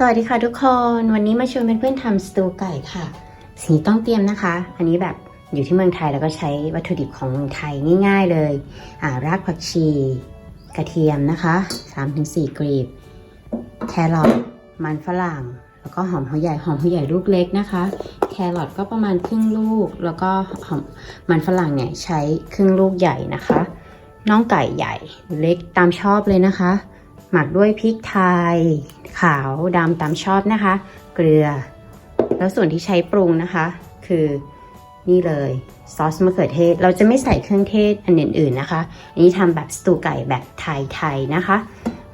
สวัสดีค่ะทุกคน วันนี้มาชวนเพื่อนๆทำสตูไก่ค่ะ สิ่งที่ต้องเตรียมนะคะ อันนี้แบบอยู่ที่เมืองไทยแล้วก็ใช้วัตถุดิบของเมืองไทยง่าย ๆเลย อ่ารากผักชี กระเทียมนะคะ3-4กลีบ แครอทมันฝรั่ง แล้วก็หอมหัวใหญ่หอมหัวใหญ่ลูกเล็กนะคะ แครอทก็ประมาณครึ่งลูก แล้วก็หอมมันฝรั่งเนี่ยใช้ครึ่งลูกใหญ่นะคะน่องไก่ใหญ่เล็กตามชอบเลยนะคะ หมักด้วยพริกไทย ขาวดำตามชอบนะคะ เกลือ แล้วส่วนที่ใช้ปรุงนะคะ คือนี่เลยซอสมะเขือเทศ เราจะไม่ใส่เครื่องเทศอันอื่นๆนะคะ อันนี้ทำแบบสตูไก่แบบไทยๆนะคะ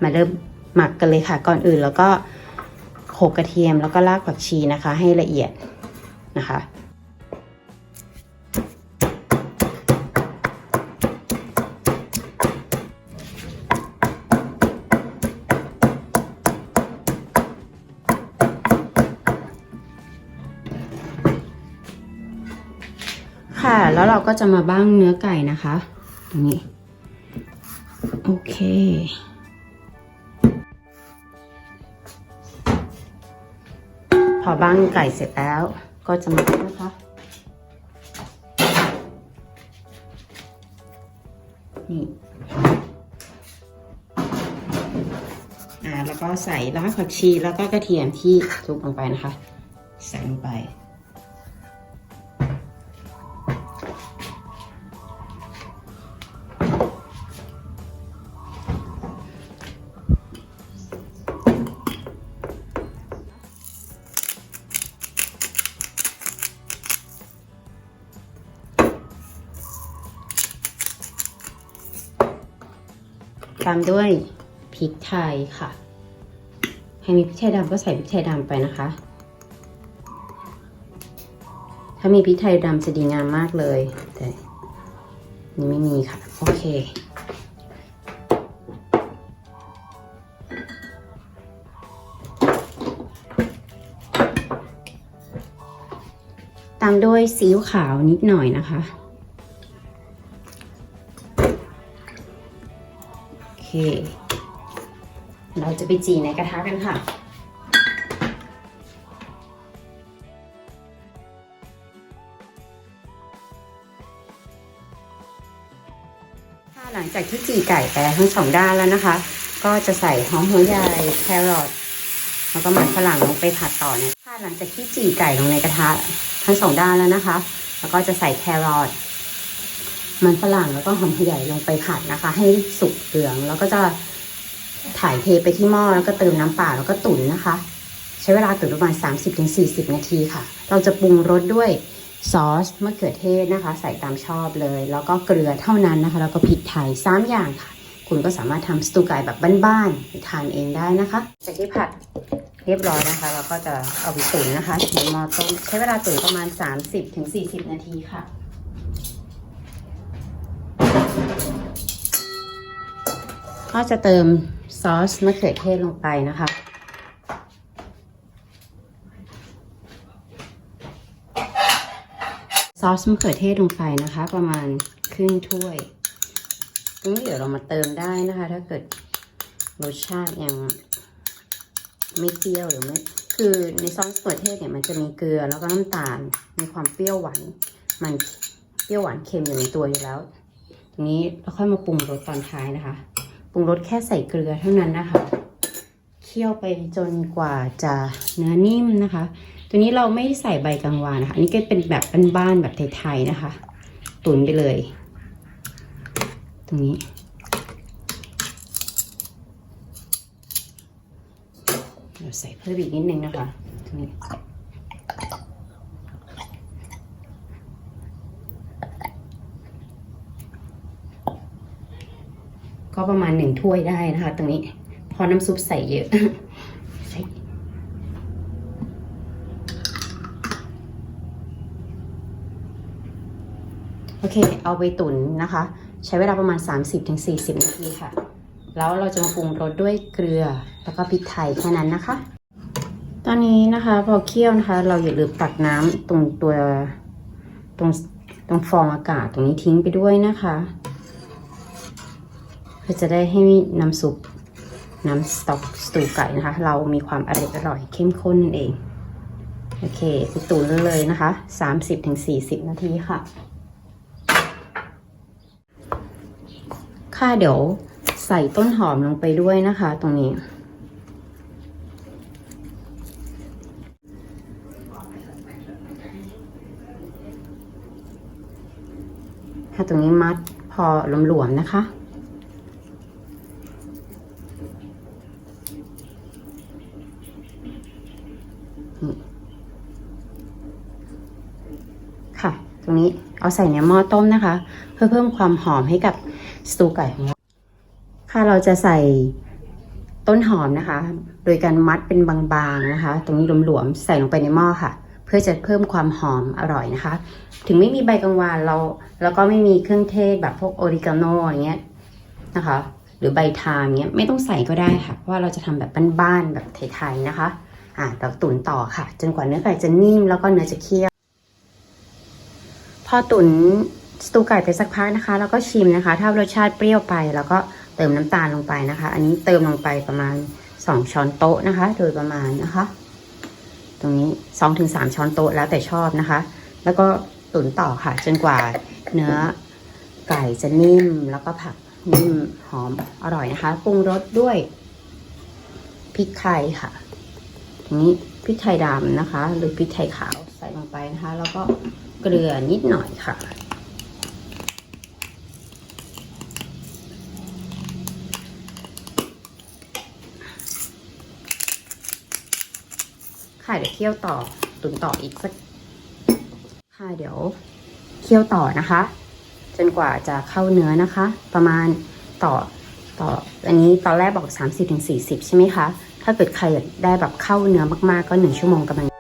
มาเริ่มหมักกันเลยค่ะ ก่อนอื่นแล้วก็โขลกกระเทียมแล้วก็รากผักชีนะคะ ให้ละเอียดนะคะ ค่ะ แล้วเราก็จะมาบ้างเนื้อไก่นะคะตรงนี้ โอเคพอบ้างไก่เสร็จแล้วก็จะมานะคะ นี่อ่าแล้วก็ใส่รากผักชีแล้วก็กระเทียมที่ทุบลงไปนะคะ ใส่ลงไป ตามด้วยพริกไทยค่ะใครมีพริกไทยดำก็ใส่พริกไทยดำไปนะคะ ถ้ามีพริกไทยดำจะดีงามมากเลย แต่นี่ไม่มีค่ะ โอเค ตามด้วยซีอิ๊วขาวนิดหน่อยนะคะ เคเราจะไปจีในกระทะกันค่ะค่ะ หลังจากที่จีไก่ไปทั้งสองด้านแล้วนะคะ ก็จะใส่หอมหัวใหญ่แครอทแล้วก็มันฝรั่งลงไปผัดต่อเนี่ยค่ะหลังจากที่จีไก่ลงในกระทะทั้งสองด้านแล้วนะคะ แล้วก็จะใส่แครอท มันฝรั่งแล้วก็หอมหัวใหญ่ลงไปผัดนะคะ ให้สุกเหลืองแล้วก็จะถ่ายเทไปที่หม้อแล้วก็เติมน้ำเปล่าแล้วก็ตุ๋นนะคะ ใช้เวลาตุ๋นประมาณ 30-40 นาทีค่ะ เราจะปรุงรสด้วยซอสมะเขือเทศนะคะ ใส่ตามชอบเลย แล้วก็เกลือเท่านั้นนะคะ แล้วก็พริกไทยสามอย่างค่ะ คุณก็สามารถทำสตูไก่แบบบ้านๆทานเองได้นะคะจากที่ผัดเรียบร้อยนะคะ เราก็จะเอาไปตุ๋นนะคะในหม้อต้มใช้เวลาตุ๋นประมาณ 30-40 นาทีค่ะ ก็จะเติมซอสมะเขือเทศลงไปนะคะซอสมะเขือเทศลงไปนะคะ ประมาณครึ่งถ้วยตรงนี้เดี๋ยวเรามาเติมได้นะคะ ถ้าเกิดรสชาติยังไม่เปรี้ยวหรือไม่คือในซอสมะเขือเทศเนี่ยมันจะมีเกลือแล้วก็น้ำตาลมีความเปรี้ยวหวานมันเปรี้ยวหวานเค็มอยู่ในตัวอยู่แล้ว ทีนี้เราค่อยมาปรุงรสตอนท้ายนะคะ ปรุงรสแค่ใส่เกลือเท่านั้นนะคะ เคี่ยวไปจนกว่าจะเนื้อนิ่มนะคะ ตัวนี้เราไม่ใส่ใบกังวานนะคะ อันนี้ก็เป็นแบบบ้านๆแบบไทยๆนะคะ ตุ๋นไปเลย ตรงนี้เราใส่เพิ่มอีกนิดนึงนะคะตรงนี้ ก็ประมาณหนึ่งถ้วยได้นะคะ ตรงนี้ พอน้ำซุปใส่เยอะโอเค เอาไปตุ๋นนะคะ ใช้เวลาประมาณ 30-40 นาทีค่ะ แล้วเราจะมาปรุงรสด้วยเกลือ แล้วก็พริกไทยแค่นั้นนะคะ ตอนนี้นะคะพอเคี่ยวนะคะ เราอย่าลืมตักน้ำตรงตัวตรงตรงฟองอากาศตรงนี้ทิ้งไปด้วยนะคะ เพื่อจะได้ให้น้ำซุปน้ำสต๊อกสตูไก่นะคะ เรามีความอร่อยอร่อยเข้มข้นนั่นเอง โอเคไปตุ๋นเลยนะคะ 30-40 นาทีค่ะ ค่ะเดี๋ยวใส่ต้นหอมลงไปด้วยนะคะ ตรงนี้ ถ้าตรงนี้มัดพอหลวมๆนะคะค่ะ ตรงนี้ เอาใส่ในหม้อต้มนะคะ เพื่อเพิ่มความหอมให้กับสตูไก่ของเราค่ะเราจะใส่ต้นหอมนะคะ โดยการมัดเป็นบางๆนะคะ ตรงนี้หลวมๆใส่ลงไปในหม้อค่ะ เพื่อจะเพิ่มความหอมอร่อยนะคะ ถึงไม่มีใบกังวานเราแล้วก็ไม่มีเครื่องเทศแบบพวกออริกาโนอย่างเงี้ยนะคะ หรือใบทามเงี้ยไม่ต้องใส่ก็ได้ค่ะเพราะว่าเราจะทำแบบบ้านๆแบบไทยๆนะคะอ่าเราตุ๋นต่อค่ะ จนกว่าเนื้อไก่จะนิ่มแล้วก็เนื้อจะเคี่ยว พอตุ๋นสตูไก่ไปสักพักนะคะ แล้วก็ชิมนะคะ ถ้ารสชาติเปรี้ยวไป แล้วก็เติมน้ำตาลลงไปนะคะ อันนี้เติมลงไปประมาณ 2 ช้อนโต๊ะนะคะ โดยประมาณนะคะ ตรงนี้2-3ช้อนโต๊ะแล้วแต่ชอบนะคะ แล้วก็ตุ๋นต่อค่ะ จนกว่าเนื้อไก่จะนิ่มแล้วก็ผักนิ่มหอมอร่อยนะคะปรุงรสด้วยพริกไทยค่ะตรงนี้พริกไทยดำนะคะ หรือพริกไทยขาวใส่ลงไปนะคะ แล้วก็ เกลือนิดหน่อยค่ะ ค่ะเดี๋ยวเคี่ยวต่อตุนต่ออีกสัก ค่ะเดี๋ยวเคี่ยวต่อนะคะ จนกว่าจะเข้าเนื้อนะคะ ประมาณต่อต่ออันนี้ตอนแรกบอก 30-40 ใช่ไหมคะ ถ้าเกิดใครอยากได้แบบเข้าเนื้อมากๆก็ 1 ชั่วโมงกำลัง